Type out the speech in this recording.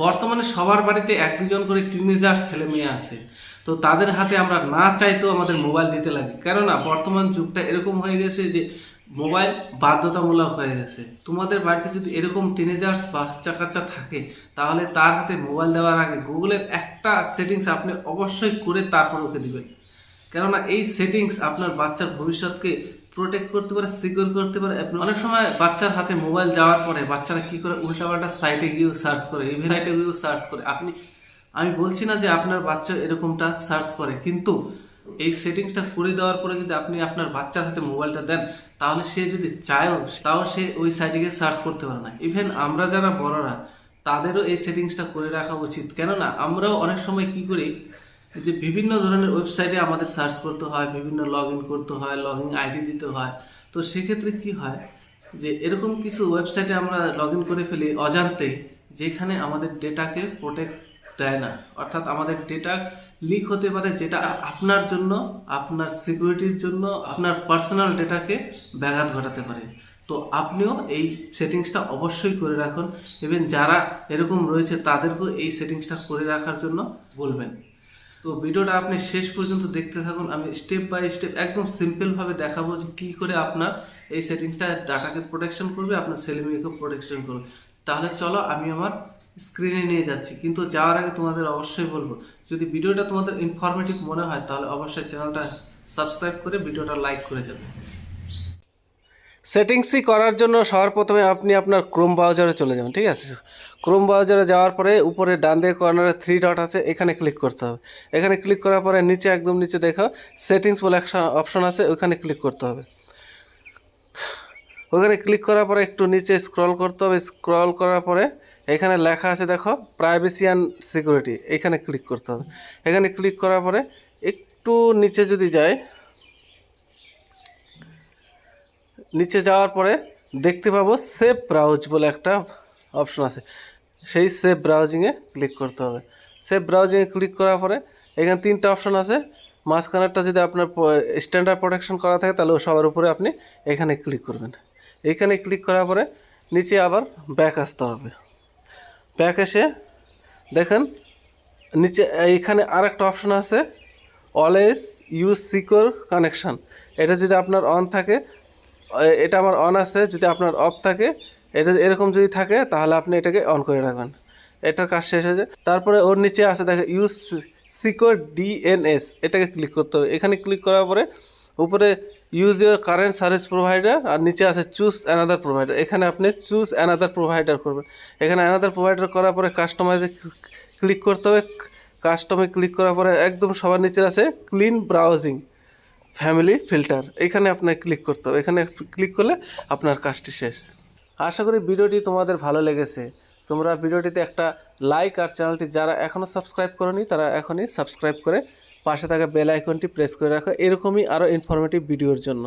বর্তমানে সবার বাড়িতে এক দুজন করে টিনেজার ছেলে মেয়ে আছে। তো তাদের হাতে আমরা না চাইতেও আমাদের মোবাইল দিতে লাগে। কেননা বর্তমান যুগটা এরকম হয়ে গেছে যে মোবাইল বাধ্যতামূলক হয়ে গেছে। তোমাদের বাড়িতে যদি এরকম টিনেজার্স বাচ্চা কাচ্চা থাকে, তাহলে তার হাতে মোবাইল দেওয়ার আগে গুগলের একটা সেটিংস আপনি অবশ্যই করে তারপর ওকে দিবেন। কেননা এই সেটিংস আপনার বাচ্চার ভবিষ্যৎকে প্রোটেক্ট করতে পারে সিকিউর করতে পারে। অনেক সময় বাচ্চার হাতে মোবাইল যাওয়ার পরে বাচ্চারা কি করে, উল্টাপাল্টা সাইটে গিয়েও সার্চ করে ইভেন সাইটে গিয়েও সার্চ করে। আপনি, আমি বলছি না যে আপনার বাচ্চা এরকমটা সার্চ করে, কিন্তু এই সেটিংসটা করে দেওয়ার পরে যদি আপনি আপনার বাচ্চার হাতে মোবাইলটা দেন, তাহলে সে যদি চায়ও তাও সে ওই সাইটে গিয়ে সার্চ করতে পারে না। ইভেন আমরা যারা বড়রা, তাদেরও এই সেটিংসটা করে রাখা উচিত। কেননা, আমরাও অনেক সময় কি করি যে বিভিন্ন ধরনের ওয়েবসাইটে আমাদের সার্চ করতে হয়, বিভিন্ন লগ ইন করতে হয় লগ ইন আইডি দিতে হয়। তো সেক্ষেত্রে কি হয় যে এরকম কিছু ওয়েবসাইটে আমরা লগ ইন করে ফেলি অজান্তে, যেখানে আমাদের ডেটাকে প্রোটেক্ট দেয় না। অর্থাৎ আমাদের ডেটা লিক হতে পারে যেটা আপনার জন্য, আপনার সিকিউরিটির জন্য, আপনার পার্সোনাল ডেটাকে ব্যাঘাত ঘটাতে পারে। তো আপনিও এই সেটিংসটা অবশ্যই করে রাখুন। এবং যারা এরকম রয়েছে, তাদেরকেও এই সেটিংসটা করে রাখার জন্য বলবেন। তো ভিডিওটা আপনি শেষ পর্যন্ত দেখতে থাকুন। আমি স্টেপ বাই স্টেপ একদম সিম্পলভাবে দেখাবো যে কী করে আপনার এই সেটিংসটা ডাটাকে প্রোটেকশন করবে, আপনার ছেলে প্রোটেকশন করবে। তাহলে চলো আমি আমার স্ক্রিনে নিয়ে যাচ্ছি। কিন্তু যাওয়ার আগে তোমাদের অবশ্যই বলব, যদি ভিডিওটা তোমাদের ইনফরমেটিভ মনে হয়, তাহলে অবশ্যই চ্যানেলটা সাবস্ক্রাইব করে ভিডিওটা লাইক করে যাবে। সেটিংসই করার জন্য সবার প্রথমে আপনি আপনার ক্রোম ব্রাউজারে চলে যাবেন, ঠিক আছে? ক্রোম ব্রাউজারে যাওয়ার পরে উপরে ডান দিকে কর্নারে থ্রি ডট আছে, এখানে ক্লিক করতে হবে। এখানে ক্লিক করার পরে নিচে একদম নিচে দেখো সেটিংস বলে একটা অপশন আছে, ওখানে ক্লিক করতে হবে। ওখানে ক্লিক করার পরে একটু নিচে স্ক্রল করতে হবে স্ক্রল করার পরে এখানে লেখা আছে, দেখো প্রাইভেসি অ্যান্ড সিকিউরিটি এখানে ক্লিক করতে হবে। এখানে ক্লিক করার পরে একটু নিচে যদি যায় নিচে যাওয়ার পরে দেখতে পাবো সেভ ব্রাউজ বলে একটা অপশন আছে। সেই সেভ ব্রাউজিংয়ে ক্লিক করতে হবে। সেভ ব্রাউজিংয়ে ক্লিক করার পরে এখানে তিনটা অপশন আছে। মাঝখানেরটা যদি আপনার স্ট্যান্ডার্ড প্রোটেকশন করা থাকে তাহলে সবার উপরে আপনি এখানে ক্লিক করবেন। এখানে ক্লিক করার পরে নিচে আবার ব্যাক আসতে হবে। ব্যাক এসে দেখেন নিচে এইখানে আর একটা অপশন আছে। অলওয়েজ ইউজ সিকিউর কানেকশন এটা যদি আপনার অন থাকে এটা আমার অন আছে, যদি আপনার অফ থাকে, এটা এরকম যদি থাকে, তাহলে আপনি এটাকে অন করে রাখবেন। এটার কাজ শেষ হয়ে যায়। তারপরে ওর নিচে আছে দেখে ইউজ সিকিউর ডিএনএস এটাকে ক্লিক করতে হবে। এখানে ক্লিক করার পরে, উপরে use your current service provider আর নিচে আছে চুজ অ্যানাদার প্রোভাইডার এখানে আপনি চুজ অ্যানাদার প্রোভাইডার করবেন। এখানে অ্যানাদার প্রোভাইডার করার পরে কাস্টমাইজে ক্লিক করতে হবে। কাস্টমে ক্লিক করার পরে একদম সবার নিচে আছে ক্লিন ব্রাউজিং ফ্যামিলি ফিল্টার এখানে আপনাকে ক্লিক করতে হবে। এখানে ক্লিক করলে আপনার কাজটি শেষ। আশা করি ভিডিওটি তোমাদের ভালো লেগেছে। তোমরা ভিডিওটিতে একটা লাইক আর চ্যানেলটি যারা এখনও সাবস্ক্রাইব করনি, তারা এখনই সাবস্ক্রাইব করে পাশে থাকা বেল আইকনটি প্রেস করে রাখো। এরকমই আরও ইনফরমেটিভ ভিডিওর জন্য।